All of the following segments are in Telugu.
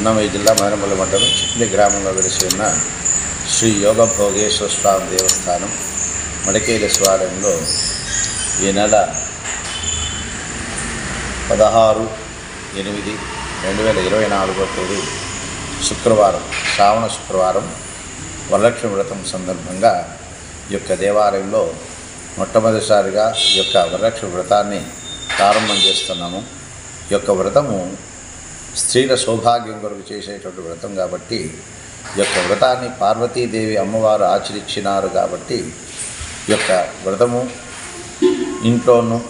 అన్నమయ్య జిల్లా మైనపల్లి మండలం చిప్లి గ్రామంలో వెలిసి ఉన్న శ్రీ యోగ భోగేశ్వర స్వామి దేవస్థానం మడికేలి శివాలయంలో ఈ నెల పదహారు ఎనిమిది రెండు వేల ఇరవై నాలుగో తేదీ శుక్రవారం శ్రావణ శుక్రవారం వరలక్ష్మి వ్రతం సందర్భంగా ఈ యొక్క దేవాలయంలో మొట్టమొదటిసారిగా ఈ యొక్క వరలక్ష్మి వ్రతాన్ని ప్రారంభం చేస్తున్నాము. ఈ యొక్క వ్రతము స్త్రీల సౌభాగ్యం కొరకు చేసేటువంటి వ్రతం కాబట్టి ఈ యొక్క వ్రతాన్ని పార్వతీదేవి అమ్మవారు ఆచరించినారు కాబట్టి ఈ యొక్క వ్రతము ఇంట్లోనూ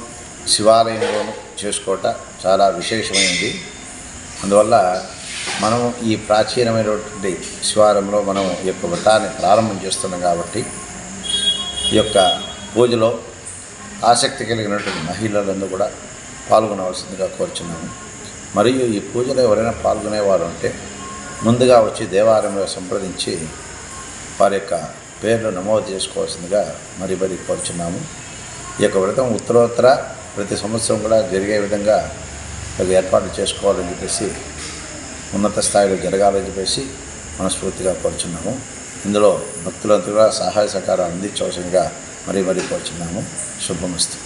శివాలయంలోనూ చేసుకోవటం చాలా విశేషమైనది అందువల్ల మనం ఈ ప్రాచీనమైనటువంటి శివాలయంలో మనం ఈ యొక్క వ్రతాన్ని ప్రారంభం చేస్తున్నాం కాబట్టి ఈ యొక్క పూజలో ఆసక్తి కలిగినటువంటి మహిళలందరూ కూడా పాల్గొనవలసిందిగా కోరుచున్నాము. మరియు ఈ పూజలో ఎవరైనా పాల్గొనేవారు ఉంటే ముందుగా వచ్చి దేవాలయంలో సంప్రదించి వారి యొక్క పేర్లు నమోదు చేసుకోవాల్సిందిగా మరి మరి కోరుచున్నాము. ఈ యొక్క వ్రతం ఉత్తరోత్తర ప్రతి సంవత్సరం కూడా జరిగే విధంగా తగు ఏర్పాట్లు చేసుకోవాలని చెప్పేసి ఉన్నత స్థాయిలో జరగాలని చెప్పేసి మనస్ఫూర్తిగా కోరుచున్నాము. ఇందులో భక్తులంతా కూడా సహాయ సహకారాలు అందించవలసిందిగా మరీ మరీ కోరుచున్నాము. శుభమస్తు.